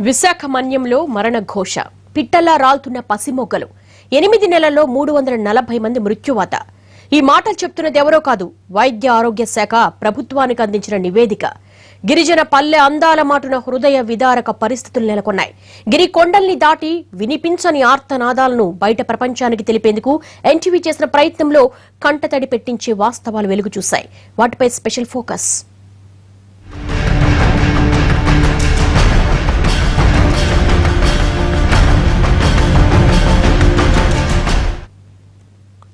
విశాఖ మన్యంలో మరణ ఘోష. పిట్టల్లా రాల్తున్న పసిమొగ్గలు ఎనిమిది నెలల్లో మూడు వందల నలభై మంది మృత్యువాత. ఈ మాటలు చెప్తున్నది ఎవరో కాదు వైద్య ఆరోగ్య శాఖ ప్రభుత్వానికి అందించిన నివేదిక. గిరిజన పల్లె అందాల మాటున హృదయ విదారక పరిస్థితులు నెలకొన్నాయి. గిరి కొండల్ని దాటి వినిపించని ఆర్తనాదాలను బయట ప్రపంచానికి తెలిపేందుకు ఎన్టీవీ చేసిన ప్రయత్నంలో కంటతడి పెట్టించే వాస్తవాలు వెలుగు చూశాయి వాటిపై స్పెషల్ ఫోకస్.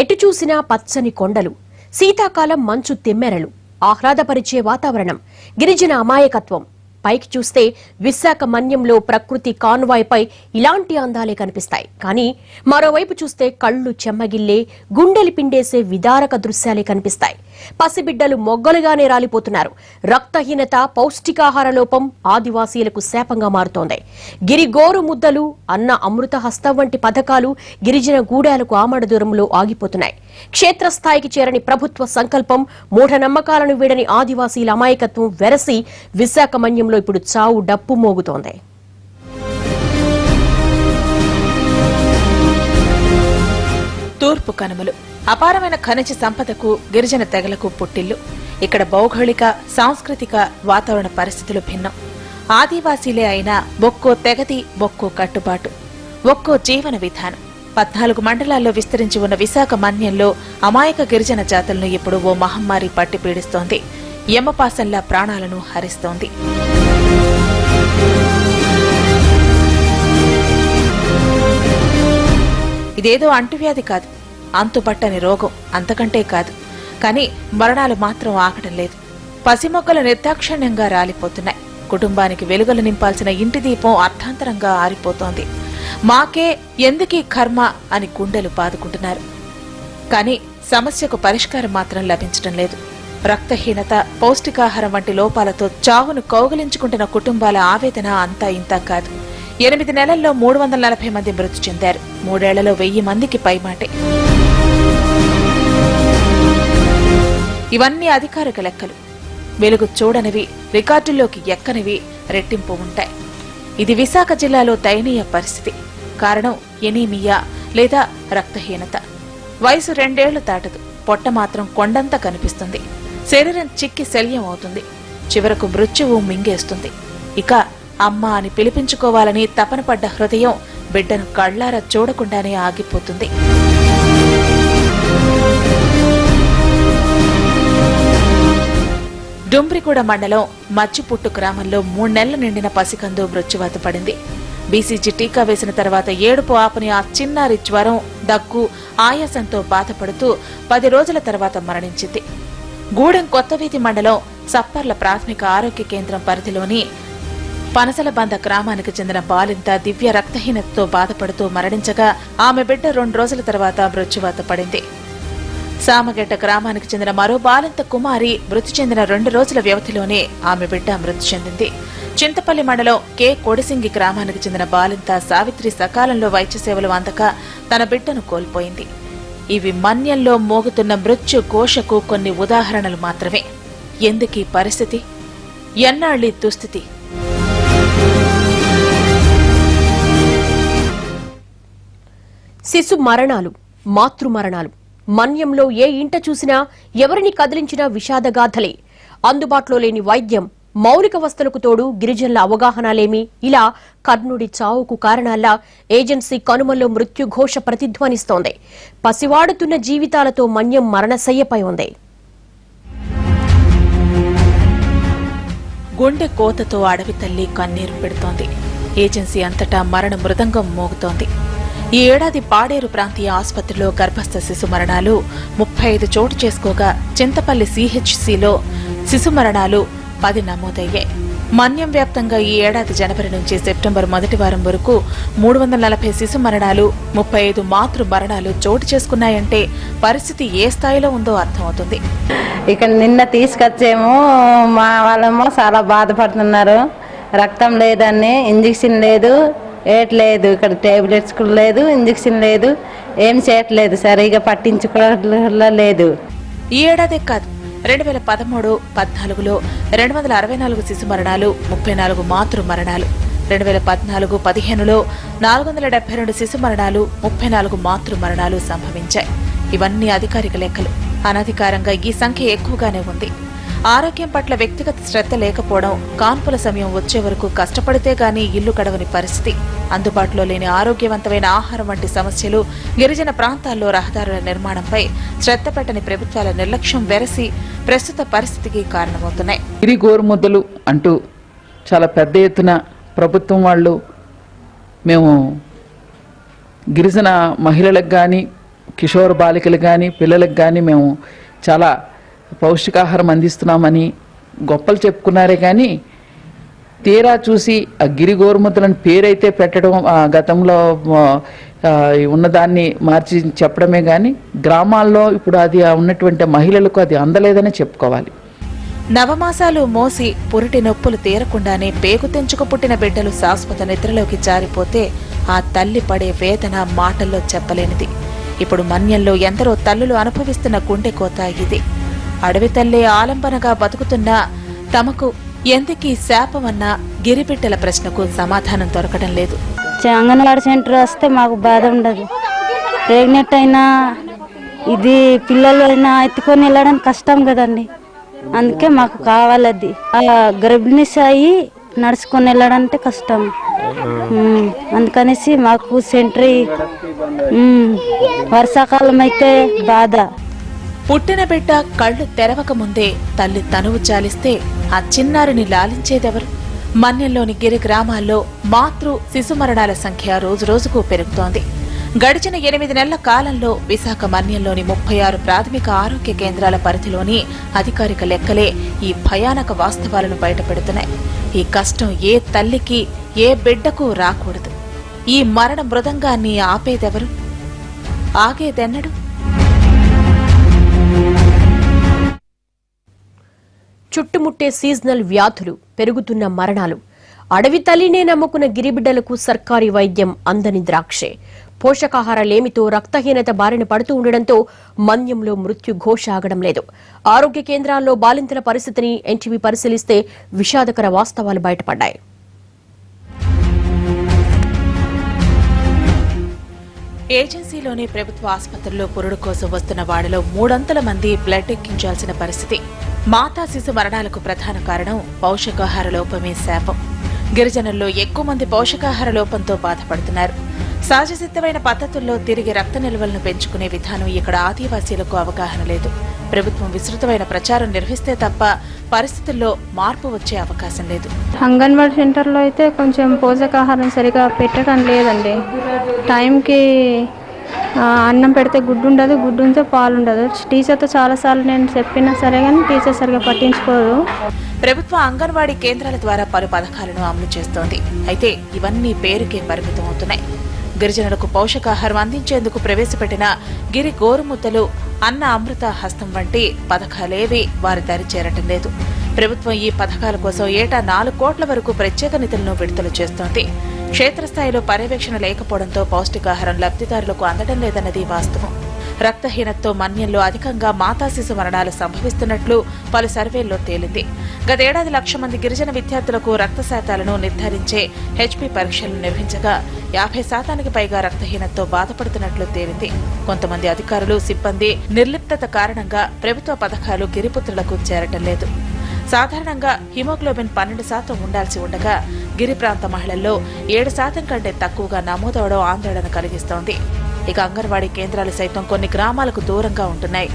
ఎటు చూసినా పచ్చని కొండలు శీతాకాలం మంచు తెమ్మెరలు ఆహ్లాదపరిచే వాతావరణం గిరిజన అమాయకత్వం. పైకి చూస్తే విశాఖ మన్యంలో ప్రకృతి కాన్వాయ్పై ఇలాంటి అందాలే కనిపిస్తాయి. కానీ మరోవైపు చూస్తే కళ్ళు చెమ్మగిల్లే గుండెలు పిండేసే విదారక దృశ్యాలే కనిపిస్తాయి. పసిబిడ్డలు మొగ్గలుగానే రాలిపోతున్నారు. రక్తహీనత పౌష్టికాహార లోపం ఆదివాసీలకు శాపంగా మారుతోంది. గిరిగోరు ముద్దలు అన్న అమృత హస్తం వంటి పథకాలు గిరిజన గూడాలకు ఆమడ దూరంలో ఆగిపోతున్నాయి. క్షేత్రస్థాయికి చేరని ప్రభుత్వ సంకల్పం మూఢనమ్మకాలను వీడని ఆదివాసీల అమాయకత్వం వెరసి విశాఖ మన్యంలో ఇప్పుడు చావు డప్పు మోగుతోంది. తూర్పు కనుమలు. అపారమైన ఖనిజ సంపదకు గిరిజన తెగలకు పుట్టిల్లు. ఇక్కడ భౌగోళిక సాంస్కృతిక వాతావరణ పరిస్థితులు భిన్నం. ఆదివాసీలే అయినా ఒక్కో తెగతి ఒక్కో కట్టుబాటు. ఒక్కో జీవన విధానం. పద్నాలుగు మండలాల్లో విస్తరించి ఉన్న విశాఖ మన్యంలో అమాయక గిరిజన జాతులను ఇప్పుడు ఓ మహమ్మారి పట్టి పీడిస్తోంది యమపాసంలా ప్రాణాలను హరిస్తోంది. ఇదేదో అంటువ్యాధి కాదు. అంతుపట్టని రోగం అంతకంటే కాదు. కానీ మరణాలు మాత్రం ఆగడం లేదు. పసిమొక్కలు నిర్దాక్షిణ్యంగా రాలిపోతున్నాయి. కుటుంబానికి వెలుగులు నింపాల్సిన ఇంటి దీపం అర్థాంతరంగా ఆరిపోతోంది. మాకే ఎందుకీ కర్మ అని గుండెలు బాదుకుంటున్నారు. కానీ సమస్యకు పరిష్కారం మాత్రం లభించడం లేదు. రక్తహీనత పౌష్టికాహారం వంటి లోపాలతో చావును కౌగలించుకుంటున్న కుటుంబాల ఆవేదన అంతా ఇంతా కాదు. ఎనిమిది నెలల్లో మూడు వందల నలభై మంది మృతి చెందారు. మూడేళ్ళలో వెయ్యి మందికి పైమాటే. ఇవన్నీ అధికారిక లెక్కలు. వెలుగు చూడనివి రికార్డుల్లోకి ఎక్కనివి రెట్టింపు ఉంటాయి. ఇది విశాఖ జిల్లాలో దయనీయ పరిస్థితి. కారణం ఎనీమియా లేదా రక్తహీనత. వయసు రెండేళ్ళు దాటదు. పొట్ట మాత్రం కొండంత కనిపిస్తుంది. శరీరం చిక్కి శల్యం అవుతుంది చివరకు మృత్యువు మింగేస్తుంది. ఇక అమ్మ అని పిలిపించుకోవాలని తపన పడ్డ హృదయం బిడ్డను కళ్ళారా చూడకుండానే ఆగిపోతుంది. డుంబ్రిగూడ మండలం మచ్చిపుట్టు గ్రామంలో మూడు నెలలు నిండిన పసికందు మృత్యువాత పడింది. బీసీజీ టీకా వేసిన తర్వాత ఏడుపు ఆపని ఆ చిన్నారి జ్వరం దగ్గు ఆయాసంతో బాధపడుతూ పది రోజుల తర్వాత మరణించింది. గూడెం కొత్తవీధి మండలం సప్పర్ల ప్రాథమిక ఆరోగ్య కేంద్రం పరిధిలోని పనసలబంద గ్రామానికి చెందిన బాలింత దివ్య రక్తహీనతతో బాధపడుతూ మరణించగా ఆమె బిడ్డ రెండు రోజుల తర్వాత మృత్యువాత పడింది. సామగడ్డ గ్రామానికి చెందిన మరో బాలింత కుమారి మృతి చెందిన రెండు రోజుల వ్యవధిలోనే ఆమె బిడ్డ మృతి చెందింది. చింతపల్లి మండలం కె. కొడిసింగి గ్రామానికి చెందిన బాలింత సావిత్రి సకాలంలో వైద్య సేవలు అందక తన బిడ్డను కోల్పోయింది. ఇవి మన్యంలో మోగుతున్న మృత్యు ఘోషకు కొన్ని ఉదాహరణలు మాత్రమే. ఎందుకీ పరిస్థితి? ఎన్నాళ్ళీ దుస్థితి? శిశు మరణాలు మాతృ మరణాలు మన్యంలో ఏ ఇంట చూసినా ఎవరిని కదిలించినా విషాదగాథలే అందుబాటులో లేని వైద్యం మౌలిక వస్తులకు తోడు గిరిజనుల అవగాహన లేమి ఇలా కర్ణుడి చావుకు కారణాల్లా ఏజెన్సీ కనుమల్లో మృత్యుఘోష ప్రతిధ్వనిస్తోంది. పసివాడుతున్న జీవితాలతో మన్యం మరణశయ్యపై ఉంది. గుండె కోతతో అడవి తల్లి కన్నీరు పెడుతోంది. ఏజెన్సీ అంతటా మరణ మృదంగం మోగుతోంది. ఈ ఏడాది పాడేరు ప్రాంతీయ ఆసుపత్రిలో గర్భస్థ శిశు మరణాలు ముప్పై ఐదు చోటు చేసుకోగా చింతపల్లి సిహెచ్సిలో శిశు మరణాలు పది నమోదయ్యాయి. మన్యం వ్యాప్తంగా ఈ ఏడాది జనవరి నుంచి సెప్టెంబర్ మొదటి వారం వరకు మూడు వందల నలభై శిశు మరణాలు ముప్పై ఐదు మాతృ మరణాలు చోటు చేసుకున్నాయంటే పరిస్థితి ఏ స్థాయిలో ఉందో అర్థమవుతుంది. ఇక్కడ నిన్న తీసుకొచ్చేమో మా వాళ్ళేమో చాలా బాధపడుతున్నారు. రక్తం లేదని ఇంజక్షన్ లేదు ఏట్లేదు ఇక్కడ టాబ్లెట్స్ కూడా లేదు ఇంజక్షన్ లేదు ఏం చేయట్లేదు సరిగా పట్టించుకోవడం లేదు. ఈ ఏడాదే కాదు రెండు వేల పదమూడు పద్నాలుగులో రెండు వందల అరవై నాలుగు శిశు మరణాలు ముప్పై నాలుగు మాతృ మరణాలు. రెండు వేల పద్నాలుగు పదిహేనులో నాలుగు వందల డెబ్బై రెండు శిశు మరణాలు ముప్పై నాలుగు మాతృ మరణాలు సంభవించాయి. ఇవన్నీ అధికారిక లెక్కలు. అనధికారంగా ఈ సంఖ్య ఎక్కువగానే ఉంది. ఆరోగ్యం పట్ల వ్యక్తిగత శ్రద్ధ లేకపోవడం కాన్పుల సమయం వచ్చే వరకు కష్టపడితే గాని ఇల్లు గడవని పరిస్థితి. అందుబాటులో లేని ఆరోగ్యవంతమైన ఆహారం వంటి సమస్యలు గిరిజన ప్రాంతాల్లో రహదారుల నిర్మాణంపై శ్రద్ధ పెట్టని ప్రభుత్వాల నిర్లక్ష్యం వెరసి ప్రస్తుత పరిస్థితికి కారణమవుతున్నాయి. గిరి గోరుముద్దలు అంటూ చాలా పెద్ద ఎత్తున ప్రభుత్వం వాళ్ళు మేము గిరిజన మహిళలకు కానీ కిషోర బాలికలకు కానీ పిల్లలకు కానీ మేము చాలా పౌష్టికాహారం అందిస్తున్నామని గొప్పలు చెప్పుకున్నారే కానీ తీరా చూసి ఆ గిరి గోరుముద్రని పేరైతే పెట్టడం గతంలో ఉన్నదాన్ని మార్చి చెప్పడమే కానీ గ్రామాల్లో ఇప్పుడు అది ఉన్నటువంటి మహిళలకు అది అందలేదని చెప్పుకోవాలి. నవమాసాలు మోసి పురిటి నొప్పులు తీరకుండానే పేగు తెంచుకు పుట్టిన బిడ్డలు శాశ్వత నిద్రలోకి జారిపోతే ఆ తల్లి పడే వేదన మాటల్లో చెప్పలేనిది. ఇప్పుడు మన్యంలో ఎందరో తల్లులు అనుభవిస్తున్న గుండె కోత ఇది. అడవి తల్లే ఆలంబనగా బతుకుతున్నా తమకు ఎందుకీ శాపమన్న గిరిబిడ్డల ప్రశ్నకు సమాధానం దొరకడం లేదు. అంగన్వాడీ సెంటర్ వస్తే మాకు బాధ ఉండదు. ప్రెగ్నెంట్ అయినా ఇది పిల్లలు అయినా ఎత్తుకొని వెళ్ళడం కష్టం కదండి. అందుకే మాకు కావాలది. అది ఆ గర్భిణీ సాయి నడుచుకొని వెళ్ళడంటే కష్టం. అందుకనేసి మాకు సెంటర్ వర్షాకాలం అయితే బాధ. పుట్టిన బిడ్డ కళ్ళు తెరవక ముందే తల్లి తనువు చాలిస్తే ఆ చిన్నారిని లాలించేదెవరు? మన్యంలోని గిరి గ్రామాల్లో మాతృ శిశు మరణాల సంఖ్య రోజురోజుకు పెరుగుతోంది. గడిచిన ఎనిమిది నెలల కాలంలో విశాఖ మన్యంలోని ముప్పై ఆరు ప్రాథమిక ఆరోగ్య కేంద్రాల పరిధిలోని అధికారిక లెక్కలే ఈ భయానక వాస్తవాలను బయటపెడుతున్నాయి. ఈ కష్టం ఏ తల్లికి ఏ బిడ్డకు రాకూడదు. ఈ మరణ మృదంగాన్ని ఆపేదెవరు? ఆగేదెన్నడు? చుట్టుముట్టే సీజనల్ వ్యాధులు పెరుగుతున్న మరణాలు. అడవి తల్లినే నమ్ముకున్న గిరిబిడ్డలకు సర్కారీ వైద్యం అందని ద్రాక్షే. పోషకాహార లేమితో రక్తహీనత బారిన పడుతూ ఉండడంతో మన్యంలో మృత్యు ఘోష ఆగడం లేదు. ఆరోగ్య కేంద్రాల్లో బాలింతల పరిస్థితిని ఎన్టీవీ పరిశీలిస్తే విషాదకర వాస్తవాలు బయటపడ్డాయి. ఏజెన్సీలోని ప్రభుత్వ ఆసుపత్రుల్లో పురుడు కోసం వస్తున్న వాడిలో మూడొంతుల మంది బ్లడ్ ఎక్కించాల్సిన పరిస్థితి. మాతా శిశు మరణాలకు ప్రధాన కారణం పౌషకాహార లోపమే శాపం. గిరిజనుల్లో ఎక్కువ మంది పోషకాహార లోపంతో బాధపడుతున్నారు. సహజ సిద్ధమైన పద్ధతుల్లో తిరిగి రక్త నిల్వలను పెంచుకునే విధానం ఇక్కడ ఆదివాసీలకు అవగాహన లేదు. ప్రభుత్వం విస్తృతమైన ప్రచారం నిర్వహిస్తే తప్ప పరిస్థితుల్లో మార్పు వచ్చే అవకాశం లేదు. అంగన్వాడీ సెంటర్లో అయితే కొంచెం పోషకాహారం సరిగా పెట్టడం లేదండి. టైంకి అన్నం పెడితే గుడ్డు ఉండదు గుడ్డు ఉంటే పాలు ఉండదు. టీచర్తో చాలాసార్లు నేను చెప్పినా సరే కానీ టీచర్ సరిగా పట్టించుకోదు. ప్రభుత్వ అంగన్వాడీ కేంద్రాల ద్వారా పలు పథకాలను అమలు చేస్తోంది. అయితే ఇవన్నీ పేరుకే పరిమితం అవుతున్నాయి. గిరిజనులకు పోషకాహారం అందించేందుకు ప్రవేశపెట్టిన గిరి గోరుముద్దలు అన్న అమృత హస్తం వంటి పథకాలేవి వారి దరి చేరటం లేదు. ప్రభుత్వం ఈ పథకాల కోసం ఏటా నాలుగు కోట్ల వరకు ప్రత్యేక నిధులను విడుదల చేస్తోంది. క్షేత్రస్థాయిలో పర్యవేక్షణ లేకపోవడంతో పౌష్టికాహారం లబ్ధిదారులకు అందడం లేదన్నది వాస్తవం. రక్తహీనతతో మన్యంలో అధికంగా మాతా శిశు మరణాలు సంభవిస్తున్నట్లు పలు సర్వేల్లో తేలింది. గతేడాది లక్ష మంది గిరిజన విద్యార్థులకు రక్త శాతాలను నిర్ధారించే హెచ్పి పరీక్షలు నిర్వహించగా యాభై శాతానికి పైగా రక్తహీనతతో బాధపడుతున్నట్లు తేలింది. కొంతమంది అధికారులు సిబ్బంది నిర్లిప్తత కారణంగా ప్రభుత్వ పథకాలు గిరిపుత్రులకు చేరటం లేదు. సాధారణంగా హిమోగ్లోబిన్ పన్నెండు శాతం ఉండాల్సి ఉండగా గిరి ప్రాంత మహిళల్లో ఏడు శాతం కంటే తక్కువగా నమోదవడం ఆందోళన కలిగిస్తోంది. ఇక అంగన్వాడీ కేంద్రాలు సైతం కొన్ని గ్రామాలకు దూరంగా ఉంటున్నాయి.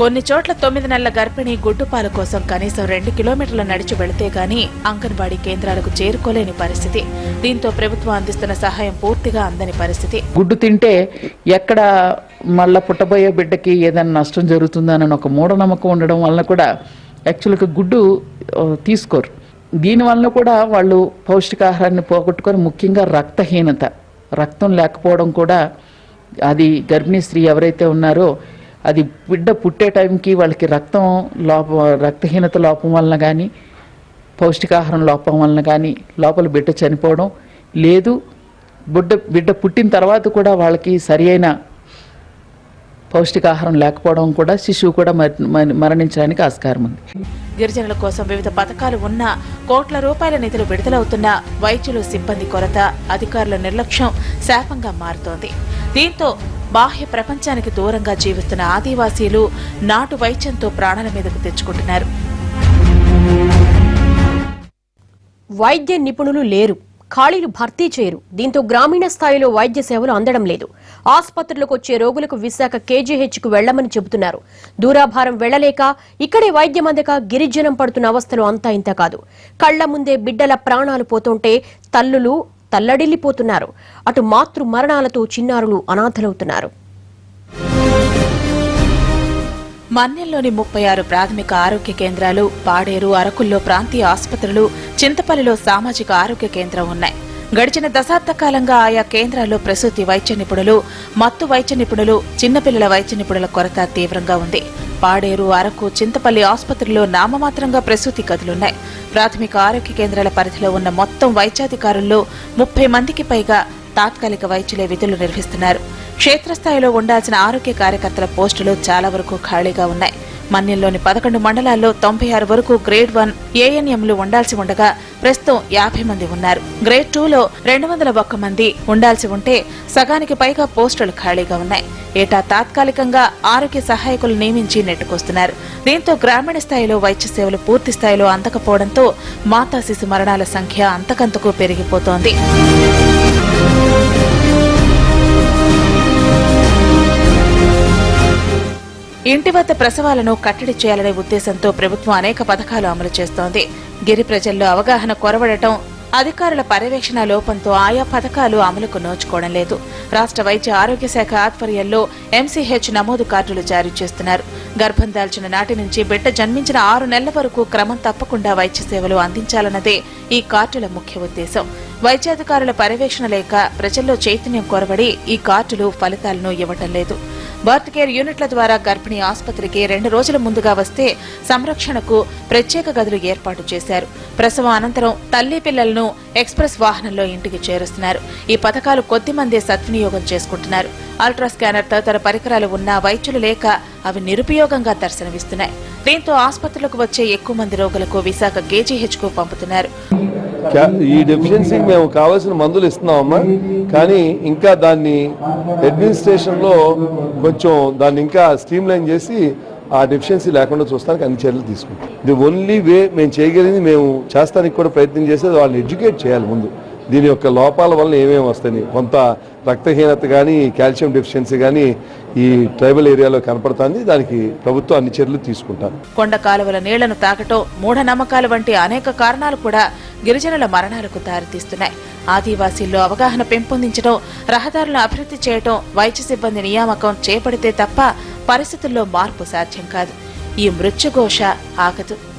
కొన్ని చోట్ల తొమ్మిది నెలల గర్భిణి గుడ్డుపాల కోసం కనీసం రెండు కిలోమీటర్లు నడిచి వెళితే గాని అంగన్వాడీ కేంద్రాలకు చేరుకోలేని పరిస్థితి. దీంతో ప్రభుత్వం అందిస్తున్న సహాయం పూర్తిగా అందని పరిస్థితి. గుడ్డు తింటే ఎక్కడ మళ్ళా పుట్టబోయే బిడ్డకి ఏదైనా నష్టం జరుగుతుందని ఒక మూఢనమ్మకం ఉండడం వలన కూడా యాక్చువల్గా గుడ్డు తీసుకోరు. దీనివలన కూడా వాళ్ళు పౌష్టికాహారాన్ని పోగొట్టుకొని ముఖ్యంగా రక్తహీనత రక్తం లేకపోవడం కూడా అది గర్భిణీ స్త్రీ ఎవరైతే ఉన్నారో అది బిడ్డ పుట్టే టైంకి వాళ్ళకి రక్తం లోపం రక్తహీనత లోపం వలన కానీ పౌష్టికాహారం లోపం వలన కానీ లోపల బిడ్డ చనిపోవడం లేదు. బిడ్డ బిడ్డ పుట్టిన తర్వాత కూడా వాళ్ళకి సరి అయిన పౌష్టికాహారం లేకపోవడం కూడా శిశువు కూడా మర- మర- మరణించడానికి ఆస్కారం ఉంది. గిరిజనుల కోసం వివిధ పథకాలు ఉన్నా కోట్ల రూపాయల నిధులు విడుదలవుతున్నా వైద్యులు సిబ్బంది కొరత అధికారుల నిర్లక్ష్యం శాపంగా మారుతోంది. దీంతో బాహ్య ప్రపంచానికి దూరంగా జీవిస్తున్న ఆదివాసీలు నాటు వైద్యంతో ప్రాణాల మీదకు తెచ్చుకుంటున్నారు. వైద్య నిపుణులు లేరు. ఖాళీలు భర్తీ చేయరు. దీంతో గ్రామీణ స్థాయిలో వైద్య సేవలు అందడం లేదు. ఆసుపత్రులకు వచ్చే రోగులకు విశాఖ కేజీహెచ్కు వెళ్ళమని చెబుతున్నారు. దూరాభారం వెళ్ళలేక ఇక్కడే వైద్యం అందక గిరిజనం పడుతున్న అవస్థలు అంతా ఇంత కాదు. కళ్ళ ముందే బిడ్డల ప్రాణాలు పోతుంటే తల్లులు తల్లడిల్లిపోతున్నారు. అటు మాతృ మరణాలతో చిన్నారులు అనాథలవుతున్నారు. మన్నెల్లోని ముప్పై ఆరు ప్రాథమిక ఆరోగ్య కేంద్రాలు పాడేరు అరకుల్లో ప్రాంతీయ ఆసుపత్రులు చింతపల్లిలో సామాజిక ఆరోగ్య కేంద్రం ఉన్నాయి. గడిచిన దశాబ్ద కాలంగా ఆయా కేంద్రాల్లో ప్రసూతి వైద్య నిపుణులు మత్తు వైద్య నిపుణులు చిన్నపిల్లల వైద్య నిపుణుల కొరత తీవ్రంగా ఉంది. పాడేరు అరకు చింతపల్లి ఆసుపత్రుల్లో నామమాత్రంగా ప్రసూతి గదులున్నాయి. ప్రాథమిక ఆరోగ్య కేంద్రాల పరిధిలో ఉన్న మొత్తం వైద్యాధికారుల్లో ముప్పై మందికి పైగా తాత్కాలిక వైద్యులే విధులు నిర్వహిస్తున్నారు. క్షేత్రస్థాయిలో ఉండాల్సిన ఆరోగ్య కార్యకర్తల పోస్టులు చాలా వరకు ఖాళీగా ఉన్నాయి. మన్యంలోని పదకొండు మండలాల్లో తొంభై ఆరు వరకు గ్రేడ్ వన్ ఏఎన్ఎంలు ఉండాల్సి ఉండగా ప్రస్తుతం యాభై మంది ఉన్నారు. గ్రేడ్ టూలో రెండు వందల ఒక్క మంది ఉండాల్సి ఉంటే సగానికి పైగా పోస్టులు ఖాళీగా ఉన్నాయి. ఏటా తాత్కాలికంగా ఆరోగ్య సహాయకులు నియమించి నెట్టుకొస్తున్నారు. దీంతో గ్రామీణ స్థాయిలో వైద్య సేవలు పూర్తి స్థాయిలో అందకపోవడంతో మాతా శిశు మరణాల సంఖ్య అంతకంతకు పెరిగిపోతోంది. ఇంటి వద్ద ప్రసవాలను కట్టడి చేయాలనే ఉద్దేశంతో ప్రభుత్వం అనేక పథకాలు అమలు చేస్తోంది. గిరి ప్రజల్లో అవగాహన కొరవడటం అధికారుల పర్యవేక్షణ లోపంతో ఆయా పథకాలు అమలుకు నోచుకోవడం లేదు. రాష్ట్ర వైద్య ఆరోగ్య శాఖ ఆధ్వర్యంలో ఎంసీహెచ్ నమోదు కార్డులు జారీ చేస్తున్నారు. గర్భం దాల్చిన నాటి నుంచి బిడ్డ జన్మించిన ఆరు నెలల వరకు క్రమం తప్పకుండా వైద్య సేవలు అందించాలన్నదే ఈ కార్డుల ముఖ్య ఉద్దేశం. వైద్యాధికారుల పర్యవేక్షణ లేక ప్రజల్లో చైతన్యం కొరబడి ఈ కార్డులు ఫలితాలను ఇవ్వటం లేదు. బర్త్ కేర్ యూనిట్ల ద్వారా గర్భిణీ ఆసుపత్రికి రెండు రోజుల ముందుగా వస్తే సంరక్షణకు ప్రత్యేక గదులు ఏర్పాటు చేశారు. ప్రసవం అనంతరం తల్లి పిల్లలను ఎక్స్ప్రెస్ వాహనంలో ఇంటికి చేరుస్తున్నారు. ఈ పథకాలు కొద్ది మందే సద్వినియోగం చేసుకుంటున్నారు. అల్ట్రా స్కానర్ తదితర పరికరాలు ఉన్నా వైద్యులు లేక అవి నిరుపయోగంగా దర్శనమిస్తున్నాయి. దీంతో ఆసుపత్రులకు వచ్చే ఎక్కువ మంది రోగులకు విశాఖ కేజీహెచ్కు పంపుతున్నారు. ఈ డెఫిషియన్సీకి మేము కావాల్సిన మందులు ఇస్తున్నామమ్మా. కానీ ఇంకా దాన్ని అడ్మినిస్ట్రేషన్లో కొంచెం దాన్ని ఇంకా స్ట్రీమ్లైన్ చేసి ఆ డెఫిషియన్సీ లేకుండా చూస్తానికి అన్ని చర్యలు తీసుకుంటాం. ది ఓన్లీ వే మేము చేయగలిగింది మేము చేస్తానికి కూడా ప్రయత్నం చేసేది వాళ్ళని ఎడ్యుకేట్ చేయాలి ముందు. దీని యొక్క లోపాల వల్ల ఏమేమి వస్తాయి? కొంత రక్తహీనత కానీ కాల్షియం డెఫిషియన్సీ కానీ ఈ ట్రైబల్ ఏరియాలో కనపడుతుంది. దానికి ప్రభుత్వం అన్ని చర్యలు తీసుకుంటారు. కొండ కాలువల నీళ్ళను తాకటం మూఢనమ్మకాలు వంటి అనేక కారణాలు కూడా గిరిజనుల మరణాలకు దారితీస్తున్నాయి. ఆదివాసీల్లో అవగాహన పెంపొందించడం రహదారులను అభివృద్ధి చేయటం వైద్య సిబ్బంది నియామకం చేపడితే తప్ప పరిస్థితుల్లో మార్పు సాధ్యం కాదు. ఈ మృత్యుఘోష ఆగదు.